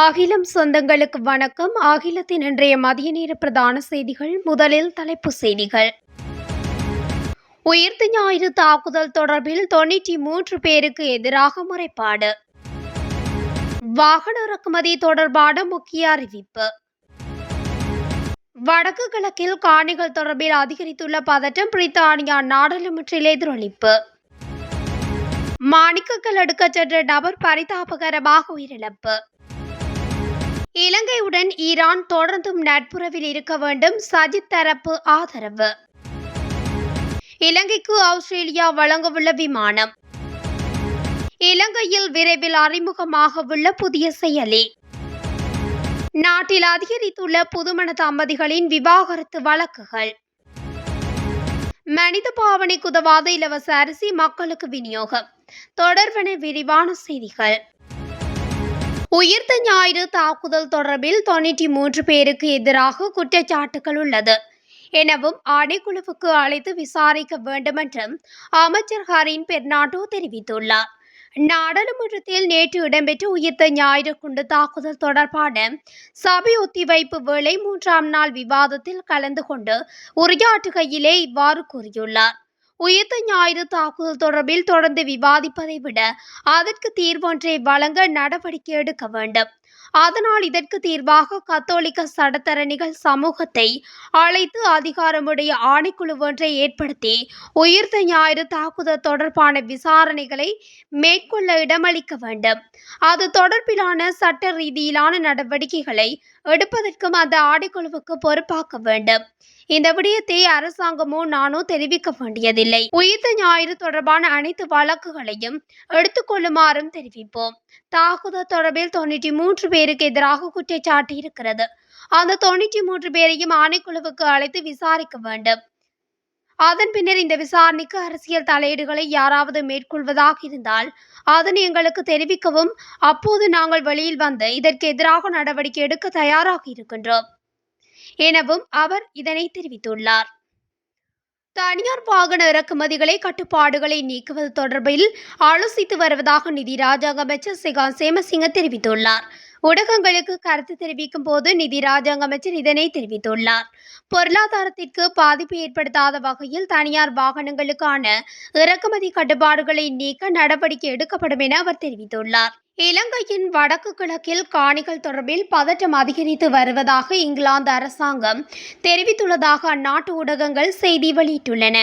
அகிலம் சொந்தங்களுக்கு வணக்கம். அகிலத்தின் இன்றைய மதிய நேர பிரதான செய்திகள் முதலில் தலைப்புச் செய்திகள். உயிர்த்த ஞாயிறு தாக்குதல் தொடர்பில் தொண்ணூற்றி மூன்று பேருக்கு எதிராக முறைப்பாடு. வாகன இறக்குமதி தொடர்பான முக்கிய அறிவிப்பு. வடக்கு கிழக்கில் காணிகள் தொடர்பில் அதிகரித்துள்ள பதட்டம் பிரித்தானியா நாடாளுமன்றில் எதிரொலிப்பு. மாணிக்கங்கள் எடுக்கச் சென்ற நபர் பரிதாபகரமாக உயிரிழப்பு. இலங்கையுடன் ஈரான் தொடர்ந்தும் நட்புறவில் இருக்க வேண்டும். சஜித் தரப்பு ஆதரவு. இலங்கைக்கு ஆஸ்திரேலியா வழங்கவுள்ள விமானம். இலங்கையில் விரைவில் அறிமுகமாக உள்ள புதிய செயலி. நாட்டில் அதிகரித்துள்ள புதுமண தம்பதிகளின் விவாகரத்து வழக்குகள். மனித பாவனைக்கு உதவாத இலவச அரிசி மக்களுக்கு விநியோகம். தொடர்பன விரிவான செய்திகள். உயிர்த்த ஞாயிறு தாக்குதல் தொடர்பில் தொண்ணூற்றி மூன்று பேருக்கு எதிராக குற்றச்சாட்டுகள் உள்ளது. எனவும் ஆணைக்குழுவுக்கு அழைத்து விசாரிக்க வேண்டும் என்றும் அமைச்சர் ஹரின் பெர்னாட்டோ தெரிவித்துள்ளார். நாடாளுமன்றத்தில் நேற்று இடம்பெற்ற உயிர்த்த ஞாயிறு குண்டு தாக்குதல் தொடர்பான சபை ஒத்திவைப்பு வேளை மூன்றாம் நாள் விவாதத்தில் கலந்து கொண்டு உரையாற்றுகையிலே இவ்வாறு கூறியுள்ளார். உயிர்த்த ஞாயிறு தாக்குதல் தொடர்பில் தொடர்ந்து விவாதிப்பதை விட அதற்கு தீர்வொன்றை வழங்க நடவடிக்கை எடுக்க வேண்டும். அதனால் இதற்கு தீர்வாக கத்தோலிக்க சடத்தரணிகள் சமூகத்தை அழைத்து அதிகாரமுடைய ஆணைக்குழு ஒன்றை ஏற்படுத்தி உயிர்த்த ஞாயிறு தாக்குதல் தொடர்பான விசாரணைகளை மேற்கொள்ள இடமளிக்க வேண்டும். அது தொடர்பிலான சட்ட ரீதியிலான நடவடிக்கைகளை எடுப்பதற்கும் அந்த ஆணைக்குழுவுக்கு பொறுப்பாக்க வேண்டும். இந்த விடயத்தை அரசாங்கமோ நானோ தெரிவிக்க வேண்டியதில்லை. உயிர்த்த ஞாயிறு தொடர்பான அனைத்து வழக்குகளையும் எடுத்துக்கொள்ளுமாறும் தெரிவிப்போம். தாக்குதல் தொடர்பில் தொண்ணூற்றி மூன்று பேருக்கு எதிராக குற்றச்சாட்டு இருக்கிறது. அந்த தொண்ணூற்றி மூன்று பேரையும் ஆணைக்குழுவுக்கு அழைத்து விசாரிக்க வேண்டும். அதன் பின்னர் இந்த விசாரணைக்கு அரசியல் தலையீடுகளை யாராவது மேற்கொள்வதாக இருந்தால் அதனை எங்களுக்கு தெரிவிக்கவும் அப்போது நாங்கள் வெளியில் வந்து இதற்கு எதிராக நடவடிக்கை எடுக்க தயாராக இருக்கின்றோம். எனவும் அவர் இதனை தெரிவித்துள்ளார். தனியார் வாகன இறக்குமதிகளை கட்டுப்பாடுகளை நீக்குவது தொடர்பில் ஆலோசித்து வருவதாக நிதி ராஜாங்க அமைச்சர் சிகான் சேமசிங்க தெரிவித்துள்ளார். ஊடகங்களுக்கு கருத்து தெரிவிக்கும் போது நிதி ராஜாங்க அமைச்சர் இதனை தெரிவித்துள்ளார். பொருளாதாரத்திற்கு பாதிப்பு ஏற்படுத்தாத வகையில் தனியார் வாகனங்களுக்கான இறக்குமதி கட்டுப்பாடுகளை நீக்க நடவடிக்கை எடுக்கப்படும் என அவர் தெரிவித்துள்ளார். இலங்கையின் வடக்கு கிழக்கில் காணிகள் தொடர்பில் பதட்டம் அதிகரித்து வருவதாக இங்கிலாந்து அரசாங்கம் தெரிவித்துள்ளதாக அந்நாட்டு ஊடகங்கள் செய்தி வெளியிட்டுள்ளன.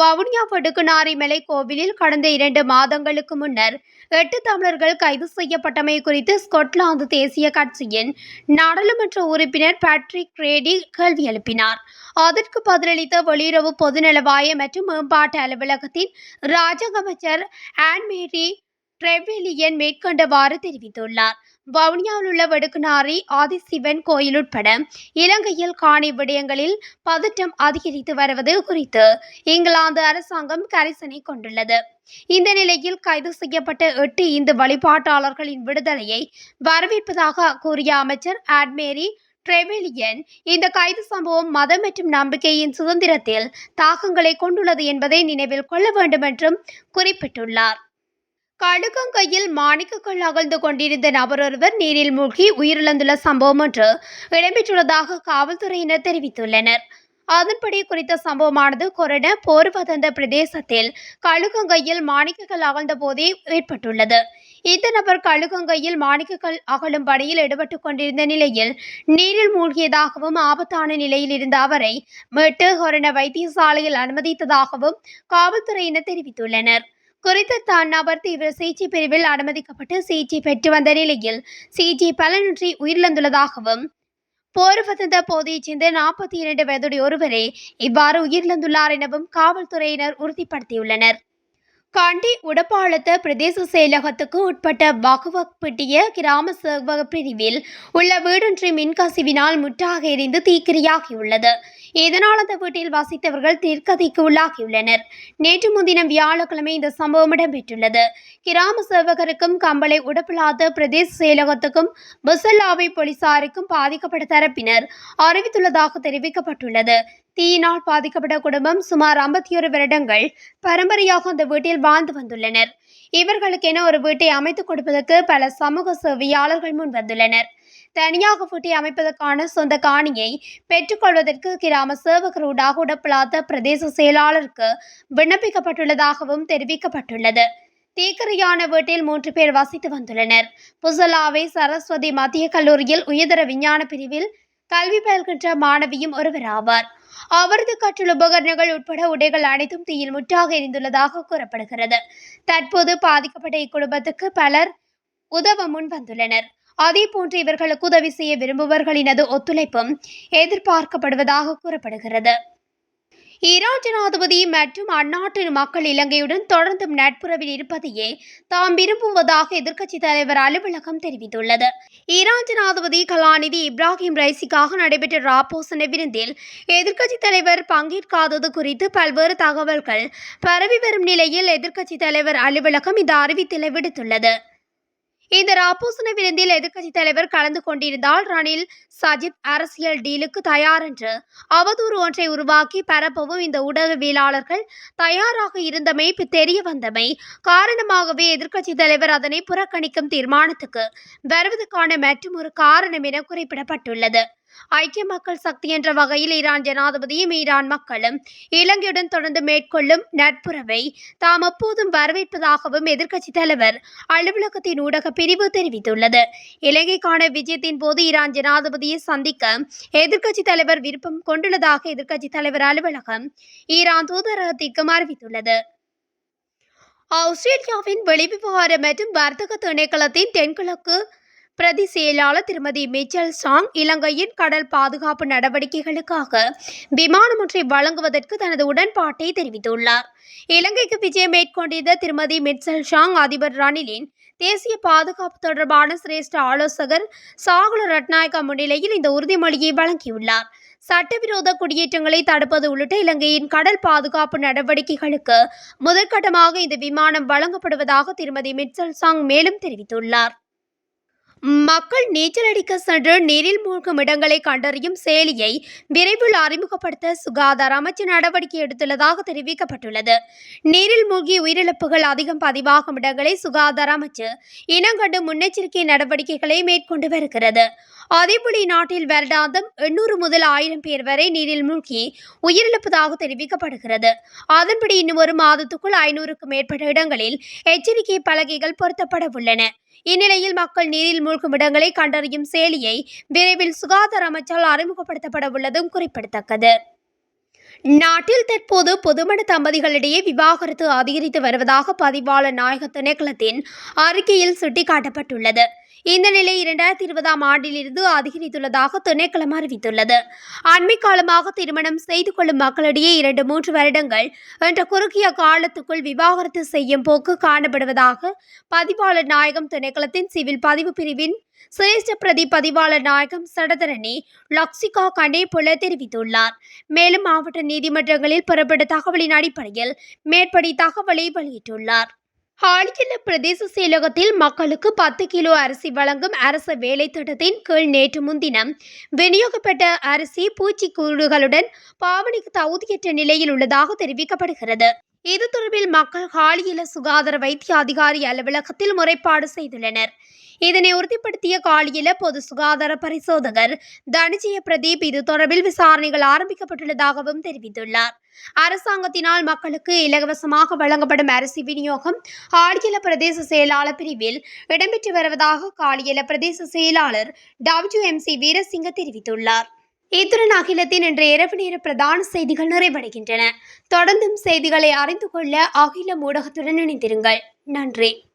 வவுனியா வடுக்குநாரி மலை கோவிலில் கடந்த இரண்டு மாதங்களுக்கு முன்னர் எட்டு தமிழர்கள் கைது செய்யப்பட்டமை குறித்து ஸ்கொட்லாந்து தேசிய கட்சியின் நாடாளுமன்ற உறுப்பினர் பேட்ரிக் ரேடி கேள்வி எழுப்பினார். அதற்கு பதிலளித்த வெளியுறவு பொதுநலவாய மற்றும் மேம்பாட்டு அலுவலகத்தின் ராஜாங்க அமைச்சர் ஆன்மேரி ட்ரெவெலியன் மேற்கொண்டவாறு தெரிவித்துள்ளார். வவுனியாவில் உள்ள வடுக்குநாரி ஆதிசிவன் கோயில் உட்பட இலங்கையில் காணி விடயங்களில் பதட்டம் அதிகரித்து வருவது குறித்து இங்கிலாந்து அரசாங்கம் கரிசனை கொண்டுள்ளது. இந்த நிலையில் கைது செய்யப்பட்ட எட்டு இந்து வழிபாட்டாளர்களின் விடுதலையை வரவேற்பதாக கூறிய அமைச்சர் ஆட்மேரி ட்ரெவெலியன் இந்த கைது சம்பவம் மதம் மற்றும் நம்பிக்கையின் சுதந்திரத்தில் தாக்கங்களை கொண்டுள்ளது என்பதை நினைவில் கொள்ள வேண்டும் என்றும் குறிப்பிட்டுள்ளார். கடுக்கங்கையில் மாணிக்கக்கல் அகழ்ந்து கொண்டிருந்த நபர் ஒருவர் நீரில் மூழ்கி உயிரிழந்துள்ள சம்பவம் ஒன்று இடம்பெற்றுள்ளதாக காவல்துறையினர் தெரிவித்துள்ளனர். அதன்படி குறித்த சம்பவமானது கொரட போர்வதந்த பிரதேசத்தில் கழுகங்கையில் மாணிக்கக்கல் அகழ்ந்த போதே ஏற்பட்டுள்ளது. இந்த நபர் கழுகங்கையில் மாணிக்கக்கல் அகழும் பணியில் ஈடுபட்டுக் கொண்டிருந்த நிலையில் நீரில் மூழ்கியதாகவும் ஆபத்தான நிலையில் இருந்த அவரை மெட்டு கொரண வைத்தியசாலையில் அனுமதித்ததாகவும் காவல்துறையினர் தெரிவித்துள்ளனர். குறித்த தான் நபர் தீவிர சிகிச்சை பிரிவில் அனுமதிக்கப்பட்டு சிகிச்சை பெற்று வந்த நிலையில் சிகிச்சை பலனின்றி உயிரிழந்துள்ளதாகவும் போர்வதந்த போதையைச் சேர்ந்த நாற்பத்தி இரண்டு வயதுடைய ஒருவரே இவ்வாறு உயிரிழந்துள்ளார் எனவும் காவல்துறையினர் உறுதிப்படுத்தியுள்ளனர். காண்டி உடப்பாளத்த பிரதேச செயலகத்துக்கு உட்பட்ட வகுவப்பட்டிய கிராம சேவக பிரிவில் உள்ள வீடொன்றை மின்கசிவினால் முற்றாக எரிந்து தீக்கிரையாகியுள்ளது. இதனால் அந்த வீட்டில் வசித்தவர்கள் தீர்க்கதைக்கு உள்ளாகியுள்ளனர்? நேற்று முன்தினம் வியாழக்கிழமை இந்த சம்பவம் இடம்பெற்றுள்ளது. கிராம சேவகருக்கும் கம்பளை உடப்பில்லாத பிரதேச செயலகத்துக்கும் புசல்லாவை போலீசாருக்கும் பாதிக்கப்பட்ட தரப்பினர் அறிவித்துள்ளதாக தெரிவிக்கப்பட்டுள்ளது. தீயினால் பாதிக்கப்பட்ட குடும்பம் சுமார் ஐம்பத்தி ஒரு வருடங்கள் பரம்பரையாக அந்த வீட்டில் வாழ்ந்து வந்துள்ளனர். இவர்களுக்கென ஒரு வீட்டை அமைத்துக் கொடுப்பதற்கு பல சமூக சேவையாளர்கள் முன் வந்துள்ளனர். தனியாக பூட்டி அமைப்பதற்கான சொந்த காணியை பெற்றுக்கொள்வதற்கு கிராம சேவகர் உடப்பலாத பிரதேச செயலாளருக்கு விண்ணப்பிக்கப்பட்டுள்ளதாகவும் தெரிவிக்கப்பட்டுள்ளது. தீக்கரையான வீட்டில் மூன்று பேர் வசித்து வந்துள்ளனர். புசலாவை சரஸ்வதி மத்திய கல்லூரியில் உயர்தர விஞ்ஞான பிரிவில் கல்வி பயில்கின்ற மாணவியும் ஒருவராவார். அவரது கற்றல் உபகரணங்கள் உட்பட உடைகள் அனைத்தும் தீயில் முற்றாக எரிந்துள்ளதாக கூறப்படுகிறது. தற்போது பாதிக்கப்பட்ட இக்குடும்பத்துக்கு பலர் உதவ முன் வந்துள்ளனர். அதே போன்று இவர்களுக்கு உதவி செய்ய விரும்புபவர்களினது ஒத்துழைப்பும் எதிர்பார்க்கப்படுவதாக கூறப்படுகிறது. ஈரான் ஜனாதிபதி மற்றும் அந்நாட்டு மக்கள் இலங்கையுடன் தொடர்ந்தும் நட்புறவில் இருப்பதையே தாம் விரும்புவதாக எதிர்க்கட்சித் தலைவர் அலுவலகம் தெரிவித்துள்ளது. ஈரான் ஜனாதிபதி கலாநிதி இப்ராஹிம் ரைசிக்காக நடைபெற்ற ராப்போசன விருந்தில் எதிர்க்கட்சித் தலைவர் பங்கேற்காதது குறித்து பல்வேறு தகவல்கள் பரவி வரும் நிலையில் எதிர்க்கட்சித் தலைவர் அலுவலகம் இந்த அறிவித்தலை விடுத்துள்ளது. இந்த ராப்போசன விருந்தில் எதிர்க்கட்சி தலைவர் கலந்து கொண்டிருந்தால் ரணில் சஜித் அரசியல் டீலுக்கு தயார் என்று. அவதூறு ஒன்றை உருவாக்கி பரப்பவும் இந்த ஊடகவியலாளர்கள் தயாராக இருந்தமை தெரிய வந்தமை. காரணமாகவே எதிர்க்கட்சி தலைவர் அதனை புறக்கணிக்கும் தீர்மானத்துக்கு வருவதற்கான மற்றும் ஒரு காரணம் என குறிப்பிடப்பட்டுள்ளது. ஐக்கிய மக்கள் சக்தி என்ற வகையில் ஈரான் ஜனாதிபதியும் ஈரான் மக்களும் இலங்கையுடன் தொடர்ந்து மேற்கொள்ளும் நட்புறவை தாம் எப்போதும் வரவேற்பதாகவும் எதிர்க்கட்சி தலைவர் அலுவலகத்தின் ஊடக பிரிவு தெரிவித்துள்ளது. இலங்கைக்கான விஜயத்தின் போது ஈரான் ஜனாதிபதியை சந்திக்க எதிர்க்கட்சி தலைவர் விருப்பம் கொண்டுள்ளதாக எதிர்க்கட்சி தலைவர் அலுவலகம் ஈரான் தூதரகத்திற்கும் அறிவித்துள்ளது. ஆஸ்திரேலியாவின் வெளிவிவகார மற்றும் வர்த்தக திணைக்களத்தின் தென்கிழக்கு பிரதி செயலாளர் திருமதி மிச்சல் சாங் இலங்கையின் கடல் பாதுகாப்பு நடவடிக்கைகளுக்காக விமானம் ஒன்றை வழங்குவதற்கு தனது உடன்பாட்டை தெரிவித்துள்ளார். இலங்கைக்கு விஜயம் மேற்கொண்டிருந்த திருமதி மிட்சல் சாங் அதிபர் ரணிலின் தேசிய பாதுகாப்பு தொடர்பான சிரேஷ்ட ஆலோசகர் சாகுல ரட்நாயக்கா முன்னிலையில் இந்த உறுதிமொழியை வழங்கியுள்ளார். சட்டவிரோத குடியேற்றங்களை தடுப்பது உள்ளிட்ட இலங்கையின் கடல் பாதுகாப்பு நடவடிக்கைகளுக்கு முதற்கட்டமாக இந்த விமானம் வழங்கப்படுவதாக திருமதி மிட்சல் சாங் மேலும் தெரிவித்துள்ளார். மக்கள் நீச்சல் அடிக்க சென்று நீரில் மூழ்கும் இடங்களை கண்டறியும் செயலியை விரைவில் அறிமுகப்படுத்த சுகாதார அமைச்சு நடவடிக்கை எடுத்துள்ளதாக தெரிவிக்கப்பட்டுள்ளது. நீரில் மூழ்கி உயிரிழப்புகள் அதிகம் பதிவாகும் இடங்களை சுகாதார அமைச்சு இனங்கண்டு முன்னெச்சரிக்கை நடவடிக்கைகளை மேற்கொண்டு வருகிறது. அதேபோல நாட்டில் வருடாந்தம் எண்ணூறு முதல் ஆயிரம் பேர் வரை நீரில் மூழ்கி உயிரிழப்பதாக தெரிவிக்கப்படுகிறது. அதன்படி இன்னும் ஒரு மாதத்துக்குள் ஐநூறுக்கும் மேற்பட்ட இடங்களில் எச்சரிக்கை பலகைகள் பொருத்தப்பட உள்ளன. இந்நிலையில் மக்கள் நீரில் மூழ்கும் இடங்களை கண்டறியும் செயலியை விரைவில் சுகாதார அமைச்சால் அறிமுகப்படுத்தப்பட உள்ளதும் குறிப்பிடத்தக்கது. நாட்டில் தற்போது பொதுமண தம்பதிகளிடையே விவாகரத்து அதிகரித்து வருவதாக பதிவாளர் நாயக திணைக்களத்தின் அறிக்கையில் சுட்டிக்காட்டப்பட்டுள்ளது. இந்த நிலை இரண்டாயிரத்தி இருபதாம் ஆண்டிலிருந்து அதிகரித்துள்ளதாக திணைக்களம் அறிவித்துள்ளது. அண்மை காலமாக திருமணம் செய்து கொள்ளும் மக்களிடையே இரண்டு மூன்று வருடங்கள் என்ற குறுகிய காலத்துக்குள் விவாகரத்து செய்யும் போக்கு காணப்படுவதாக பதிவாளர் நாயகம் திணைக்களத்தின் சிவில் பதிவு பிரிவின் சிரேஷ்ட பிரதி பதிவாளர் நாயகம் சடதரணி லக்ஷிகா கண்டேபுல தெரிவித்துள்ளார். மேலும் மாவட்ட நீதிமன்றங்களில் பெறப்பட்ட தகவலின் அடிப்படையில் மேற்படி தகவலை வெளியிட்டுள்ளார். ஹாலிகில்ல பிரதேச செயலகத்தில் மக்களுக்கு பத்து கிலோ அரிசி வழங்கும் அரசு வேலை திட்டத்தின் கீழ் நேற்று முன்தினம் விநியோகப்பட்ட அரிசி பூச்சிக்கூடுகளுடன் பாவனைக்கு தகுதியற்ற நிலையில் உள்ளதாக தெரிவிக்கப்படுகிறது. இது தொடர்பில் மக்கள் ஹாலியில சுகாதார வைத்திய அதிகாரி அலுவலகத்தில் முறைப்பாடு செய்துள்ளனர். இதனை உறுதிப்படுத்திய காலியில பொது சுகாதார பரிசோதகர் தனஜய பிரதீப் இது தொடர்பில் விசாரணைகள் ஆரம்பிக்கப்பட்டுள்ளதாகவும் தெரிவித்துள்ளார். அரசாங்கத்தினால் மக்களுக்கு இலவசமாக வழங்கப்படும் அரிசி விநியோகம் ஆடியல பிரதேச செயலாளர் பிரிவில் இடம்பெற்று வருவதாக காலியல பிரதேச செயலாளர் டபிள்யூ எம் சி வீரசிங்க தெரிவித்துள்ளார். இத்துடன் அகிலத்தின் இன்று இரவு நேர பிரதான செய்திகள் நிறைவடைகின்றன. தொடர்ந்தும் செய்திகளை அறிந்து கொள்ள அகில ஊடகத்துடன் இணைந்திருங்கள். நன்றி.